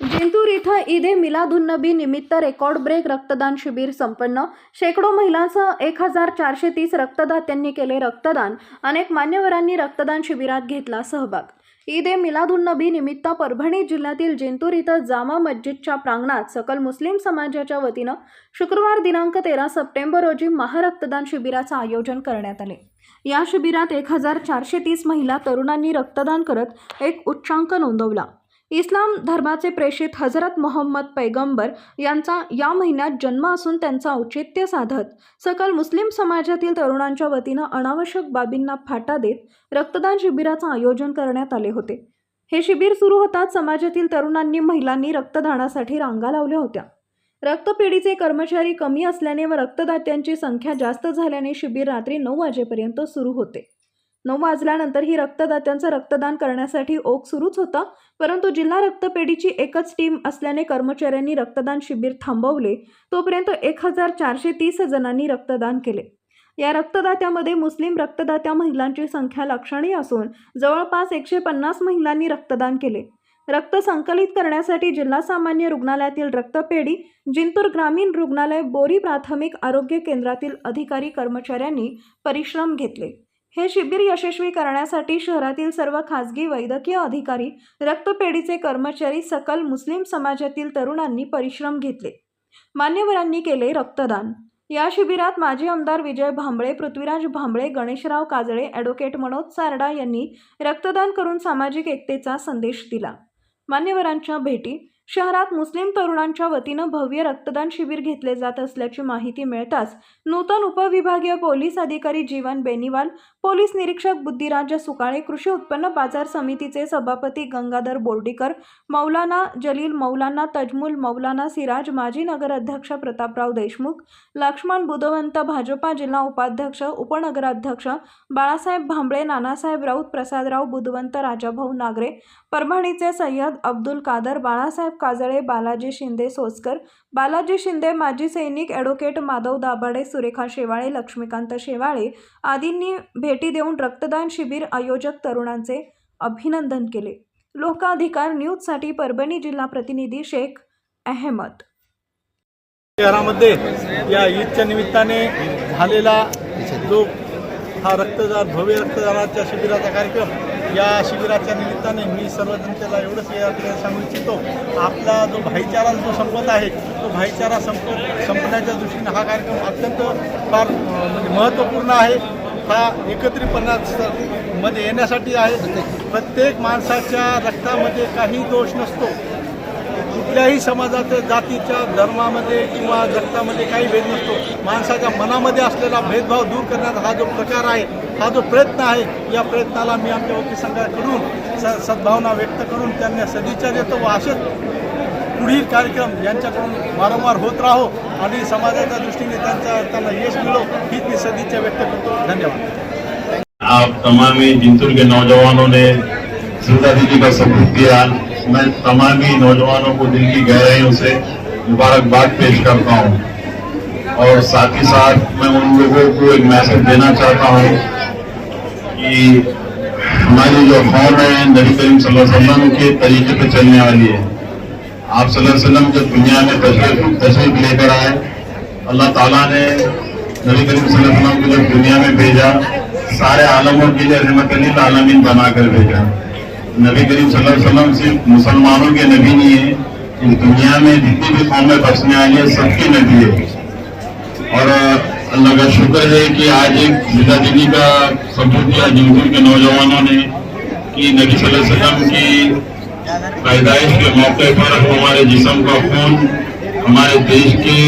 जिंतूर इथं ईद ए मिलादुन्नबी निमित्त record break रक्तदान शिबिर संपन्न. शेकडो महिलांसह एक हजार चारशे तीस रक्तदात्यांनी केले रक्तदान. अनेक मान्यवरांनी रक्तदान शिबिरात घेतला सहभाग. ईद ए मिलादुन्नबी निमित्त परभणी जिल्ह्यातील जिंतूर इथं जामा मस्जिदच्या प्रांगणात सकल मुस्लिम समाजाच्या वतीनं शुक्रवार दिनांक तेरा सप्टेंबर रोजी महारक्तदान शिबिराचं आयोजन करण्यात आले. या शिबिरात एक हजार चारशे तीस महिला तरुणांनी रक्तदान करत एक उच्चांक नोंदवला. इस्लाम धर्माचे प्रेषित हजरत मोहम्मद पैगंबर यांचा या महिन्यात जन्म असून त्यांचा औचित्य साधत सकल मुस्लिम समाजातील तरुणांच्या वतीनं अनावश्यक बाबींना फाटा देत रक्तदान शिबिराचं आयोजन करण्यात आले होते. हे शिबिर सुरू होताच समाजातील तरुणांनी महिलांनी रक्तदानासाठी रांगा लावल्या होत्या. रक्तपेढीचे कर्मचारी कमी असल्याने व रक्तदात्यांची संख्या जास्त झाल्याने शिबिर रात्री नऊ वाजेपर्यंत सुरू होते. नऊ वाजल्यानंतर ही रक्तदात्यांचं रक्तदान करण्यासाठी ओघ सुरूच होता. परंतु जिल्हा रक्तपेढीची एकच टीम असल्याने कर्मचाऱ्यांनी रक्तदान शिबिर थांबवले. तोपर्यंत एक हजार चारशे तीस जणांनी रक्तदान केले. या रक्तदात्यामध्ये मुस्लिम रक्तदात्या महिलांची संख्या लक्षणीय असून जवळपास एकशे पन्नास महिलांनी रक्तदान केले. रक्त संकलित करण्यासाठी जिल्हा सामान्य रुग्णालयातील रक्तपेढी जिंतूर ग्रामीण रुग्णालय बोरी प्राथमिक आरोग्य केंद्रातील अधिकारी कर्मचाऱ्यांनी परिश्रम घेतले. हे शिबिर यशस्वी करण्यासाठी शहरातील सर्व खासगी वैद्यकीय अधिकारी रक्तपेढीचे कर्मचारी सकल मुस्लिम समाजातील तरुणांनी परिश्रम घेतले. मान्यवरांनी केले रक्तदान. या शिबिरात माजी आमदार विजय भांबळे पृथ्वीराज भांबळे गणेशराव काजळे ॲडव्होकेट मनोज सारडा यांनी रक्तदान करून सामाजिक एकतेचा संदेश दिला. मान्यवरांच्या भेटी शहरात मुस्लिम तरुणांच्या वतीनं भव्य रक्तदान शिबिर घेतले जात असल्याची माहिती मिळताच नूतन उपविभागीय पोलीस अधिकारी जीवन बेनिवाल पोलीस निरीक्षक बुद्धिराज सुकाळे कृषी उत्पन्न बाजार समितीचे सभापती गंगाधर बोर्डीकर मौलाना जलील मौलाना तजमुल मौलाना सिराज माजी नगराध्यक्ष प्रतापराव देशमुख लक्ष्मण बुधवंत भाजपा जिल्हा उपाध्यक्ष उपनगराध्यक्ष बाळासाहेब भांबळे नानासाहेब राऊत प्रसादराव बुधवंत राजाभाऊ नागरे परभणीचे सय्यद अब्दुल कादर बाळासाहेब काजळे बालाजी शिंदे सोसकर बालाजी शिंदे माजी सैनिक ॲडव्होकेट माधव दाभाडे सुरेखा शेवाळे लक्ष्मीकांत शेवाळे आदींनी भेटी देऊन रक्तदान शिबिर आयोजक तरुणांचे अभिनंदन केले. लोकाधिकार न्यूजसाठी परभणी जिल्हा प्रतिनिधी शेख अहमद. शहरामध्ये या ईदच्या निमित्ताने झालेला जो हा रक्तदान भव्य रक्तदानाच्या शिबिराचा कार्यक्रम या शिबिराच्या निमित्ताने मी सर्व जनतेला एवढंच या सांगू इच्छितो. आपला जो भाईचारा जो संपत आहे तो भाईचारा संप संपण्याच्या दृष्टीने हा कार्यक्रम अत्यंत फार म्हणजे महत्त्वपूर्ण आहे. हा एकत्रितपणा मध्ये येण्यासाठी आहे. प्रत्येक माणसाच्या रक्तामध्ये काही दोष नसतो. कुठल्याही समाजाच्या जातीच्या धर्मामध्ये किंवा जगतामध्ये काही भेद नसतो. माणसाच्या मनामध्ये असलेला भेदभाव दूर करण्याचा हा जो प्रकार आहे हा जो प्रयत्न आहे या प्रयत्नाला मी आमच्या वकील संघाकडून स सद्भावना व्यक्त करून त्यांना सदिच्छा देतो व असेच पुढील कार्यक्रम यांच्याकडून वारंवार होत राहो आणि समाजाच्या दृष्टीने त्यांचा त्यांना यश मिळो हीच मी सदिच्छा व्यक्त करतो. धन्यवाद. आप तमाम जिंतूर के नौजवानों ने सीता दीदी का सबूत दिया मैं तमाम नौजवानों को दिल की गहराइयों से मुबारकबाद पेश करता हूँ। और साथ ही साथ मैं उन लोगों को एक मैसेज देना चाहता हूँ कि हमारी जो कौम है, नबी करीम वसल्लम के तरीके पे चलने वाली है। आप वसल्लम जब दुनिया में तशरीफ़ तशरीफ़ लेकर आए। अल्लाह ताला ने नबी करीम वसल्लम को जब दुनिया में भेजा, सारे आलमों के लिए रहमत आलमीन बनाकर भेजा। नबी करीम वसल्लम सिर्फ़ मुसलमानों के नबी नहीं है। इस दुनिया में जितनी भी कौमें बसने आई है, सबके नबी है। और अल्लाह का शुक्र है कि आज एक जिला दीदी का सबूत दिया जिंदूर के नौजवानों ने कि नबी वसल्लम की पैदाइश के मौके पर हमारे जिसम का खून हमारे देश के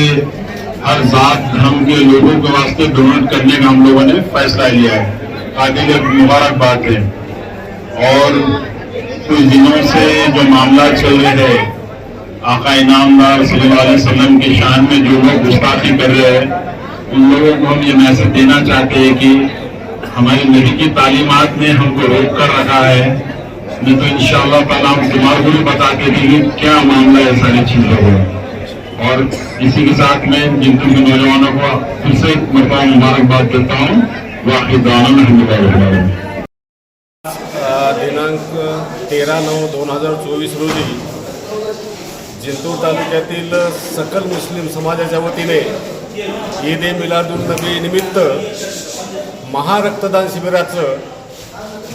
हर जात, धर्म के लोगों के वास्ते डोनेट करने का हम लोगों ने फैसला लिया है। काबिल मुबारकबाद है। और कुछ दिनों से जो मामला चल रहे हैं, आका इनामदार वसल्लम की शान में जो लोग गुस्ताखी कर रहे हैं, उन लोगों को हम ये मैसेज देना चाहते हैं कि हमारी नबी की तालीमात ने हमको रोक कर रखा है। नहीं तो इंशाअल्लाह ताला हम तुम्हारे को भी बता के देंगे क्या मामला है सारी चीज़ों को और इसी के साथ मैं जिंतू के नौजवानों को फिर से एक मरतबा मुबारकबाद देता हूँ। वाकई दाना में दिनांक तेरा नऊ दोन हजार चोवीस रोजी जिंतूर तालुक्यातील सकल मुस्लिम समाजाच्या वतीने ईद ए मिलादुल नबी निमित्त महारक्तदान शिबिराचं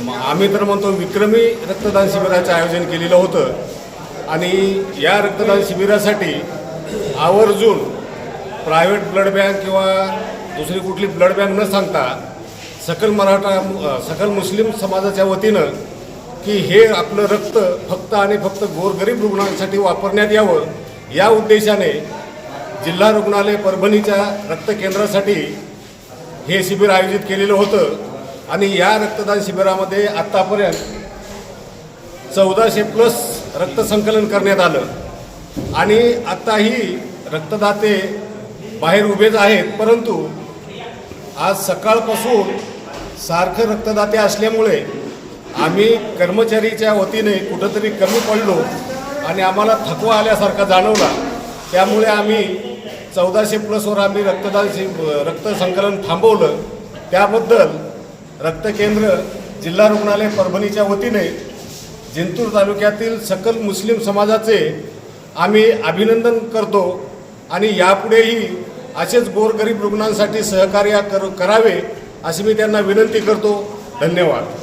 म- आम्ही तर म्हणतो विक्रमी रक्तदान शिबिराचं आयोजन केलेलं होतं. आणि या रक्तदान शिबिरासाठी आवर्जून प्रायव्हेट ब्लड बँक किंवा दुसरी कुठली ब्लड बँक न सांगता सकल मराठा सकल मुस्लिम समाजाच्या वतीनं की हे आपलं रक्त फक्त आणि फक्त गोरगरीब रुग्णांसाठी वापरण्यात यावं या उद्देशाने जिल्हा रुग्णालय परभणीच्या रक्त केंद्रासाठी हे शिबिर आयोजित केलेलं होतं. आणि या रक्तदान शिबिरामध्ये आत्तापर्यंत चौदाशे प्लस रक्तसंकलन करण्यात आलं. आणि आत्ताही रक्तदाते बाहेर उभेच आहेत परंतु आज सकाळपासून सारखं रक्तदाते असल्यामुळे आम्ही कर्मचारीच्या वतीने कुठंतरी कमी पडलो आणि आम्हाला थकवा आल्यासारखा जाणवला. त्यामुळे आम्ही चौदाशे प्लसवर आम्ही रक्तदान रक्त रक्तसंकलन थांबवलं. त्याबद्दल रक्तकेंद्र जिल्हा रुग्णालय परभणीच्या वतीने जिंतूर तालुक्यातील सकल मुस्लिम समाजाचे आम्ही अभिनंदन करतो आणि यापुढेही असेच गोरगरीब रुग्णांसाठी सहकार्य कर करावे अशी मी त्यांना विनंती करतो. धन्यवाद.